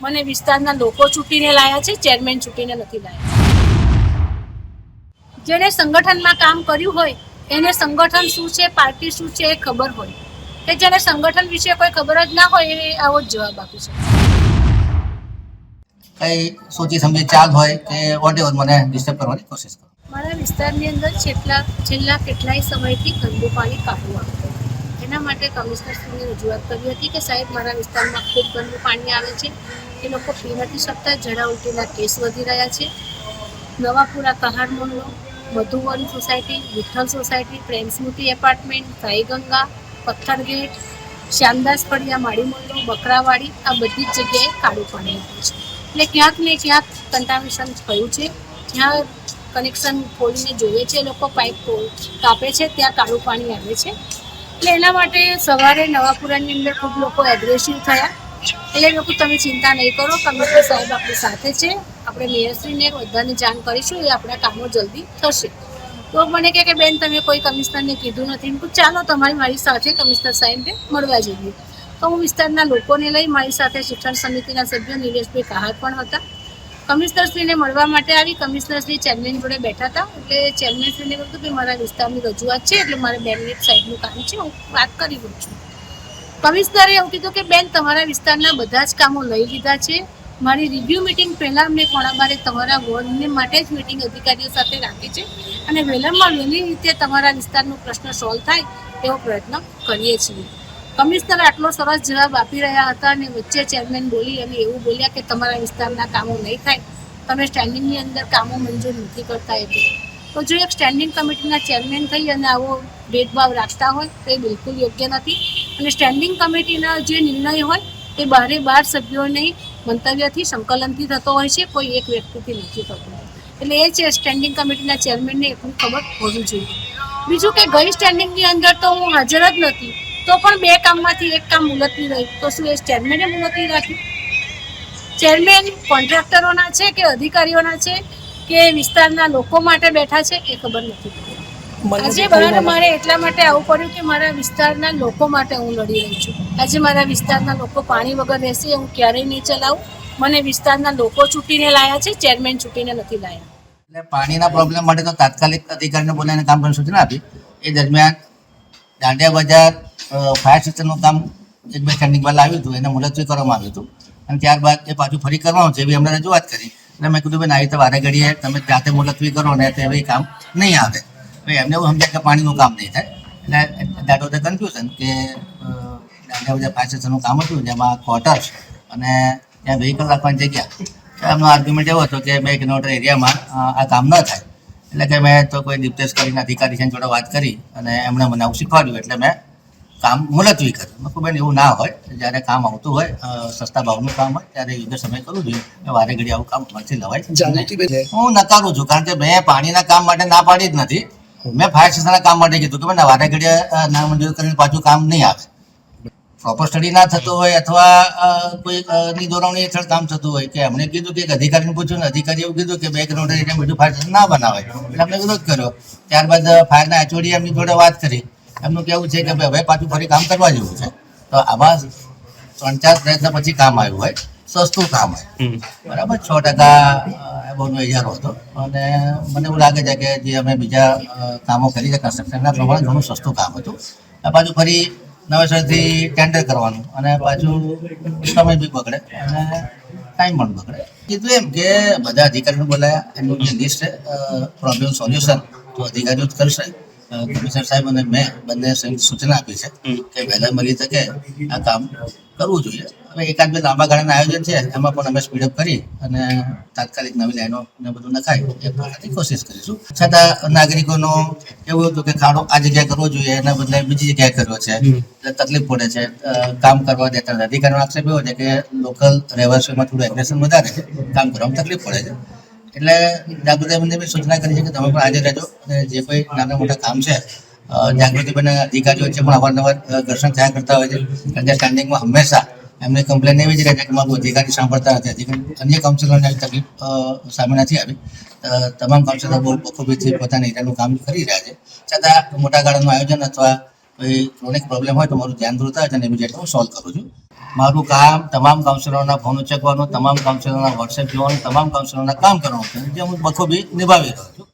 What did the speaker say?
મને વિસ્તારના લોકો ચૂંટીને લાયા છે ચેરમેન ચૂંટીને નથી લાયા જેણે સંગઠનમાં કામ કર્યું હોય એને સંગઠન શું છે પાર્ટી શું છે એ ખબર હોય. કે જેને સંગઠન વિશે કોઈ ખબર જ ના હોય એ આવો જ જવાબ આપી શકે. કઈ સોચી સમજી ચાલ હોય કે વોટ મને ડિસ્ટર્બ કરવાની કોશિશ કરો. મારા વિસ્તારની અંદર છેલ્લા છેલ્લા કેટલાય સમયથી ગંદુ પાણી કાઢવું આવતું એના માટે કમિશનરશ્રીને રજૂઆત કરી હતી કે સાહેબ, મારા વિસ્તારમાં ખૂબ ગંદુ પાણી આવે છે. એ લોકો પી નથી શકતા જડા ઉલટીના કેસ વધી રહ્યા છે. Navapura Kahar મોહલ્લો, Madhuvan society, Vitthal society, Prem Smriti apartment, Saiganga, Patthar gate Shyamdas પડિયા માળી બકરાવાડી, આ બધી જ જગ્યાએ કાળું પાણી આવે છે. એટલે ક્યાંક ને ક્યાંક કન્ટામિનેશન થયું છે. જ્યાં કનેક્શન ખોલીને જોઈએ છે, લોકો પાઇપ કાપે છે, ત્યાં કાળું પાણી આવે છે. એટલે એના માટે સવારે નવાપુરાની અંદર ખૂબ લોકો એગ્રેસિવ થયા. એટલે લોકો તમે ચિંતા નહીં કરો કમિશનર સાહેબ આપણી સાથે છે. આપણે મેયરશ્રીને બધાને જાણ કરીશું, એ આપણા કામો જલ્દી થશે. તો મને કહે કે બેન, તમે કોઈ કમિશનરને કીધું નથી. તો ચાલો તમારી મારી સાથે કમિશનર સાહેબને મળવા જઈએ. તો હું વિસ્તારના લોકોને લઈ મારી સાથે શિક્ષણ સમિતિના સભ્ય નિલેશભાઈ કહાર પણ હતા. કમિશનરશ્રીને મળવા માટે આવી. કમિશનરશ્રી ચેરમેન જોડે બેઠા હતા. એટલે ચેરમેનશ્રીને કહ્યું કે મારા વિસ્તારની રજૂઆત છે, એટલે મારે બે મિનિટ સાઈડનું કામ છે, હું વાત કરી લઉં છું. કમિશનરે એવું કીધું કે, બેન, તમારા વિસ્તારના બધા જ કામો લઈ લીધા છે. મારી રિવ્યૂ મિટિંગ પહેલાં મેં કોણાબારે તમારા વોર્ડને માટે જ મિટિંગ અધિકારીઓ સાથે રાખી છે અને વહેલામાં વહેલી રીતે તમારા વિસ્તારનો પ્રશ્ન સોલ્વ થાય એવો પ્રયત્ન કરીએ છીએ. કમિશનર આટલો સરસ જવાબ આપી રહ્યા હતા અને વચ્ચે ચેરમેન બોલી અને એવું બોલ્યા કે તમારા વિસ્તારના કામો નહીં થાય. તમે સ્ટેન્ડિંગની અંદર કામો મંજૂર નથી કરતા એટલે તો. જો એક સ્ટેન્ડિંગ કમિટીના ચેરમેન થઈ અને આવો ભેદભાવ રાખતા હોય, તો એ બિલકુલ યોગ્ય નથી. અને સ્ટેન્ડિંગ કમિટીના જે નિર્ણય હોય, એ બારે બાર સભ્યોને મંતવ્યથી સંકલનથી થતો હોય છે, કોઈ એક વ્યક્તિથી નથી થતો. એટલે એ છે સ્ટેન્ડિંગ કમિટીના ચેરમેનને એટલું ખબર હોવી જોઈએ. બીજું કે ગઈ સ્ટેન્ડિંગની અંદર તો હું હાજર જ નથી. તો પણ બે કામમાંથી એક કામ મુલતવી રહ્યું તો શું એ ચેરમેને મુલતવી રાખ્યું ચેરમેન કોન્ટ્રાક્ટરોના છે કે અધિકારીઓના છે કે વિસ્તારના લોકો માટે બેઠા છે એ ખબર નથી. આજે બરાબર મારે એટલા માટે આવું પડ્યું કે મારા વિસ્તારના લોકો માટે હું લડી રહી છું. આજે મારા વિસ્તારના લોકો પાણી વગર રહેશે હું ક્યારેય નહીં ચલાવું. મને વિસ્તારના લોકો છૂટીને લાયા છે ચેરમેન છૂટીને નથી લાયા. એટલે પાણીના પ્રોબ્લેમ માટે તો તાત્કાલિક અધિકારીને બોલાવીને કામ કરવાની સૂચના આપી. એ દરમિયાન દાંડિયા બજાર ફાયર સ્ટેશનનું કામ એક બે સ્ટેન્ડિંગમાં આવ્યું હતું, એને મુલતવી કરવામાં આવ્યું હતું. અને ત્યારબાદ એ પાછું ફરી કરવાનું છે એવી અમને રજૂઆત કરી. એટલે મેં કીધું, ભાઈ આવી રીતે વારે ઘડીએ તમે જાતે મુલતવી કરો ને તો એ કામ નહીં આવે. એમને એવું સમજાય કે પાણીનું કામ નહીં થાય. એટલે દેટ વોઝ કન્ફ્યુઝન કે દાંડિયા બજાર ફાયર સ્ટેશનનું કામ હતું, જેમાં ક્વાર્ટર્સ અને ત્યાં વ્હીકલ રાખવાની જગ્યા. એમનો આર્ગ્યુમેન્ટ એવો હતો કે બે કિલોમીટર એરિયામાં આ કામ ન થાય. એટલે કે મેં તો કોઈ દીપતેશ કરીને અધિકારી છે જોડે વાત કરી અને એમણે મને આવું શીખવાડ્યું. એટલે મેં કામ મુલતવી કરે. મેં બેન એવું ના હોય જ્યારે કામ આવતું હોય સસ્તા ભાવનું કામ હોય ત્યારે યોગ્ય સમય કરવું જોઈએ વારે ઘડી આવું કામ નથી લવાય. હું નકારું છું કારણ કે મેં પાણીના કામ માટે ના પાડી જ નથી. મેં ફાયર સ્ટેશનના કામ માટે કીધું કે ભાઈ વારે ઘડીએ ના મંજૂર કરીને પાછું કામ નહીં આવે. પ્રોપર સ્ટડી ના થતું હોય અથવા કોઈ ની દોરવણી હેઠળ કામ થતું હોય કે એમણે કીધું કે એક અધિકારીને પૂછ્યું ને અધિકારી એવું કીધું કે બે કિલોમીટર એટલે બીજું ફાયર સ્ટેશન ના બનાવે એટલે અમને વિરોધ કર્યો. ત્યારબાદ ફાયરના એચઓડી એમની જોડે વાત કરી. એમનું કેવું છે કે ભાઈ હવે પાછું ફરી કામ કરવા જેવું છે. તો આવા ત્રણ ચાર પ્રયત્ન પછી કામ આવ્યું હોય સસ્તું કામ હોય. બરાબર છ ટકા એબોનો ઇજારો હતો. અને મને એવું લાગે છે કે જે અમે બીજા કામો કરી છે કન્સ્ટ્રક્શનના પ્રમાણે ઘણું સસ્તું કામ હતું. પાછું ફરી નવેસરથી ટેન્ડર કરવાનું. અને પાછું સમય બી બગડે અને ટાઈમ પણ બગડે. કીધું એમ કે બધા અધિકારીઓ બોલાયા. એમનું જે લિસ્ટ છે પ્રોબ્લેમ સોલ્યુશન તો અધિકારીઓ જ કરશે કમિશનર સાહેબ અને મેં બંને સંયુક્ત સૂચના આપી છે કે વહેલા મળી શકે આ કામ કરવું જોઈએ. હવે એકાદ બે લાંબા ગાળાના આયોજન છે એમાં પણ અમે સ્પીડઅપ કરી અને તાત્કાલિક નવી લાઈનો ને બધું નખાય એ પ્રકારની કોશિશ કરીશું. છતાં નાગરિકોનો એવું હતું કે ખાડો આ જગ્યાએ કરવો જોઈએ એના બદલે બીજી જગ્યાએ કર્યો છે. એટલે તકલીફ પડે છે. કામ કરવા દેતા નથી અધિકારીનો આક્ષેપ એવો છે કે લોકલ રહેવાસીઓમાં થોડું એગ્રેશન વધારે છે. કામ કરવામાં તકલીફ પડે છે. એટલે જાગૃતિબેનને બી સૂચના કરી છે કે તમે પણ હાજર રહેજો અને જે કોઈ નાના મોટા કામ છે જાગૃતિબેન અધિકારીઓ છે પણ અવારનવાર ઘર્ષણ થયા કરતા હોય છે. અન્ડરસ્ટેન્ડિંગમાં હંમેશા એમની કમ્પ્લેન એવી જ રહે છે કે મારું અધિકારી સાંભળતા નથી. અધિકારી અન્ય કાઉન્સિલરને તકલીફ સામે નથી આવી. તમામ કાઉન્સિલર બહુ બખૂબીથી પોતાની એરિયાનું કામ કરી રહ્યા છે. છતાં મોટા ગાળાનું આયોજન અથવા ક્રોનિક પ્રોબ્લેમ હોય તો મારું ધ્યાન દોરતા અને ઇમિડિયેટ હું સોલ્વ કરું છું. મારું કામ તમામ કાઉન્સિલરોના ફોન ઉચકવાનું, તમામ કાઉન્સિલરોના વોટ્સએપ જોવાનું, તમામ કાઉન્સિલરોના કામ કરવાનું જે હું બખૂબી નિભાવી રહ્યો છું.